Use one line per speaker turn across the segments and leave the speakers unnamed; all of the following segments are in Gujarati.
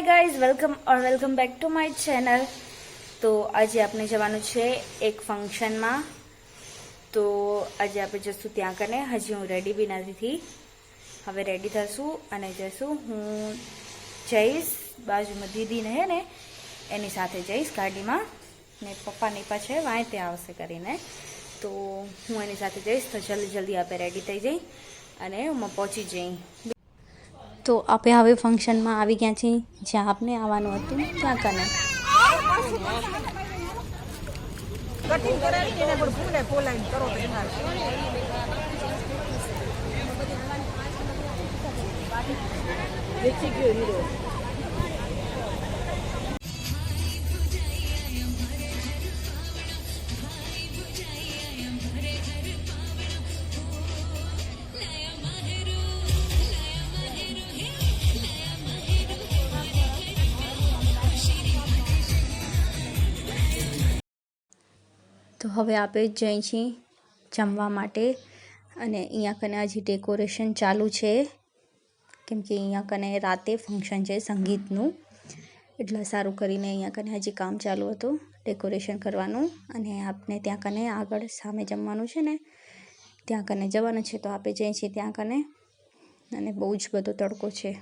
Hi guys welcome or welcome back to my channel તો આજે આપણે જવાનું છે એક ફંક્શનમાં તો આજે આપણે જશું ત્યાં કને. હજી હું રેડી બી નથી હવે રેડી થશું અને જશું હું જઈશ, બાજુમાં દીદીને હે ને, એની સાથે જઈશ ગાડીમાં. ને પપ્પાની છે વાંય ત્યાં આવશે કરીને. તો હું એની સાથે જઈશ, તો જલ્દી જલ્દી આપણે રેડી થઈ જઈ. અને હું પહોંચી જઈ. તો આપણે હવે ફંક્શનમાં આવી ગયા છીએ. જ્યાં આપને આવવાનું હતું, ત્યાં કને
વેચી ગયો
તો હવે આપણે જઈ છીએ જમવા માટે. અને અહીંયા કને હજી ડેકોરેશન ચાલુ છે. કેમ કે અહીંયા કને રાતે ફંક્શન છે સંગીતનું. એટલે સારું કરીને અહીંયા કને હજી કામ ચાલુ હતું ડેકોરેશન કરવાનું. અને આપને ત્યાં કને આગળ સામે જમવાનું છે ને, ત્યાં કને જવાનું છે તો આપણે જઈએ છીએ ત્યાં કને. અને બહુ જ બધો તડકો છે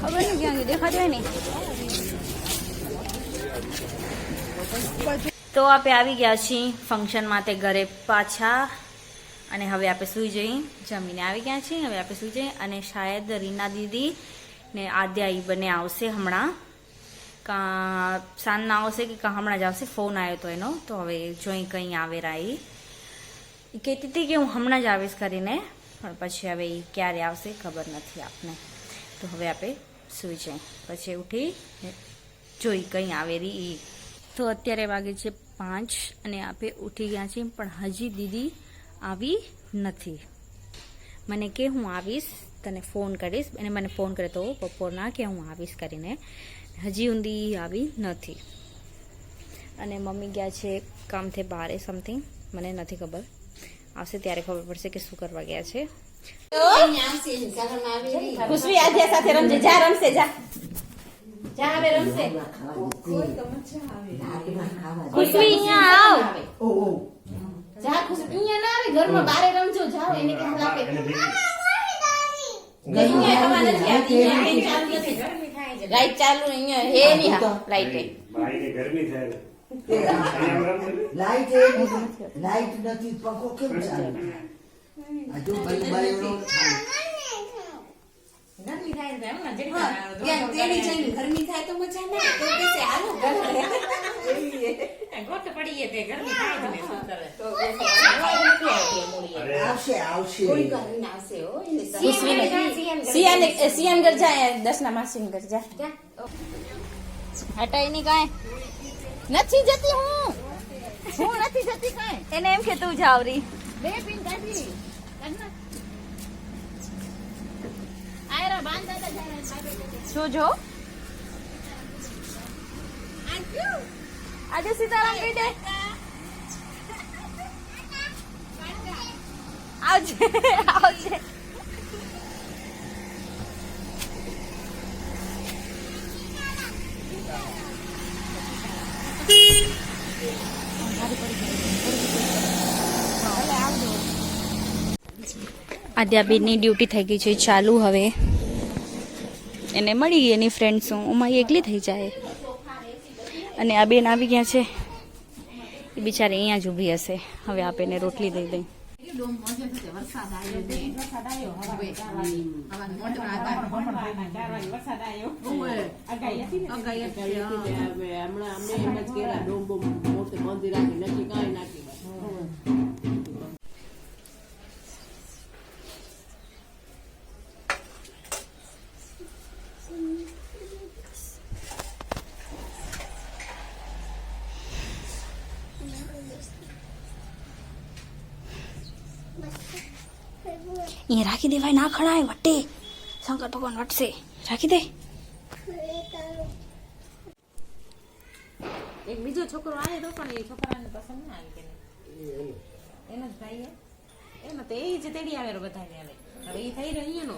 ખબર નહીં તો આપણે આવી ગયા છીએ ફંક્શન માટે ઘરે પાછા. અને હવે આપણે સૂઈ જઈ, જમીને આવી ગયા છીએ, હવે આપણે સૂઈ જઈ અને શાયદ રીના દીદી ને આદ્યા બંને આવશે હમણાં. કાં સાંજના આવશે કે કાં હમણાં જ આવશે, ફોન આવ્યો તો એનો. તો હવે જોઈ કંઈ આવે રાઈ. એ કહેતી હતી કે હું હમણાં જ આવીશ કરીને, પણ પછી હવે એ ક્યારે આવશે ખબર નથી આપને. તો હવે આપણે સૂઈ જાય. પછી ઉઠી જોઈ કંઈ આવે રી ઈ. તો અત્યારે વાગે છે પાંચ અને આપે ઉઠી ગયા છીએ, પણ હજી દીદી આવી નથી. મને કે હું આવીશ, તને ફોન કરીશ. એને મને ફોન કર્યો તો બપોરના કે હું આવીશ કરીને. હજી ઊંધી આવી નથી. અને મમ્મી ગયા છે કામથી બહારે સમથિંગ મને નથી ખબર. આવશે ત્યારે ખબર પડશે કે શું કરવા ગયા છે.
ખુશી આજે સાથે રમજે. જા રમશે જા. જા હવે રમશે.
ખુશી અહીંયા આવ.
જા ખુશી અહીંયા ના આવે ઘરમાં બારે રમજો. જાઓ એને કે હાલ આપે. લાઈટ ચાલુ નથી લાઈટ ચાલુ અહીંયા હે નહીં લાઈટ
ગરમી થાય. ને. ને?
લાઈટ લાઈટ નથી પંખો કેમ ચાલે? હજુ ભાઈ બાયડો
ગરમી થાય તો એમ ને ત્યાં તેડી જઈને ગરમી થાય તો મજા ના આવે. તો કહેશે હાલો ઘરે ગોટ પડીએ તે ગરમી થાય તો શું કરે? તો કહેશે, અવાજ નથી આવતી એ મૂળીએ.
અરે,
આવશે આવશે.
થોડીક વાર રહીને આવશે હો એને સિયાને સિયાન ઘર જાય દસના માસીન ઘર જા
હટાઈ ની કાંઈ.
નથી જતી હું. હું નથી જતી કાંઈ.
એને એમ કે તું જાવ રી
બે પિન કાઢી.
શું જો આજે સીતારામ દે આવજે આવજે. આદ્યાબેનની ડ્યુટી થઈ ગઈ છે, ચાલુ હવે. એને મળી ગઈ એની ફ્રેન્ડ્સ ઉમાં એકલી થઈ જાય. અને આ બેન આવી ગયા છે. એ બિચારી અહીંયા જ ઊભી હશે. હવે આપે એને રોટલી દઈ દઈ. અહીંયા રાખી દે ભાઈ નાખણાય વટે. શંકર ભગવાન વટશે. રાખી દે.
એક બીજો છોકરો આવ્યો તો પણ એ છોકરાને પસંદ ના આવી કે એનો જ ભાઈ એનો તો એ જ તેડી આવેલો બધાને આવે હવે એ થઈ રહ્યો એનો